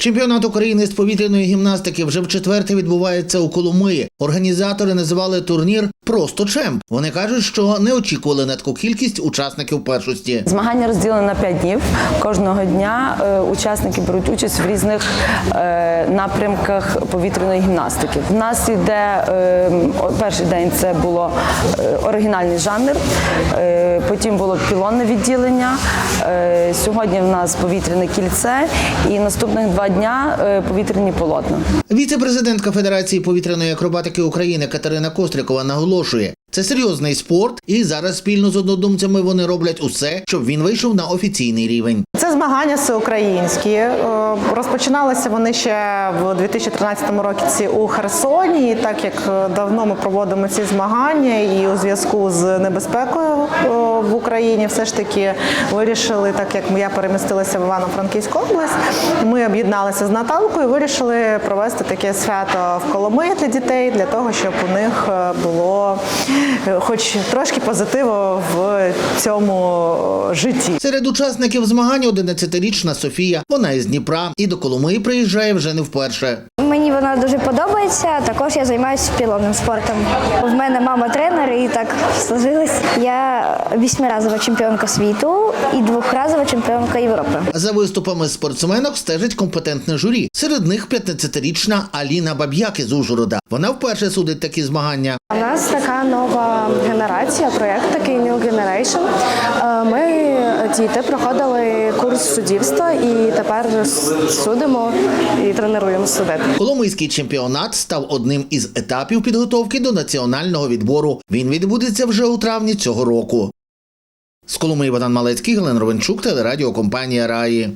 Чемпіонат України з повітряної гімнастики вже вчетверте відбувається у Коломиї. Організатори називали турнір просто чемп. Вони кажуть, що не очікували на таку кількість учасників першості. Змагання розділені на 5 днів. Кожного дня е, учасники беруть участь в різних е, напрямках повітряної гімнастики. У нас іде е, перший день це було оригінальний жанр, потім було пілонне відділення. Е, Сьогодні в нас повітряне кільце і наступних два дня е, повітряні полотна. Віце-президентка Федерації повітряної акробатики України Катерина Кострикова наголошує, це серйозний спорт, і зараз спільно з однодумцями вони роблять усе, щоб він вийшов на офіційний рівень. Це змагання всеукраїнські. Е, Розпочиналися вони ще в 2013 році у Херсоні. Так як е, давно ми проводимо ці змагання, і у зв'язку з небезпекою е, в Україні, все ж таки вирішили, так як я перемістилася в Івано-Франківську область, ми об'єдналися з Наталкою, вирішили провести таке свято в Коломиї для дітей, для того, щоб у них було хоч трошки позитиву в цьому житті. Серед учасників змагань 11-річна Софія. Вона із Дніпра і до Коломиї приїжджає вже не вперше. Мені вона дуже подобається. Також я займаюся пілонним спортом. В мене мама тренер, і так сложилось. Я вісьмиразова чемпіонка світу і двохразова чемпіонка Європи. За виступами спортсменок стежить компетентне журі. Серед них 15-річна Аліна Баб'як із Ужгорода. Вона вперше судить такі змагання. У нас така нова генерація, проєкт такий New Generation. Е, Ми діти проходили курс суддівства і тепер судимо і тренуємо судити. Коломийський чемпіонат став одним із етапів підготовки до національного відбору. Він відбудеться вже у травні цього року. З Коломиї Богдан Малецький, Галина Ровенчук, телерадіокомпанія Раї.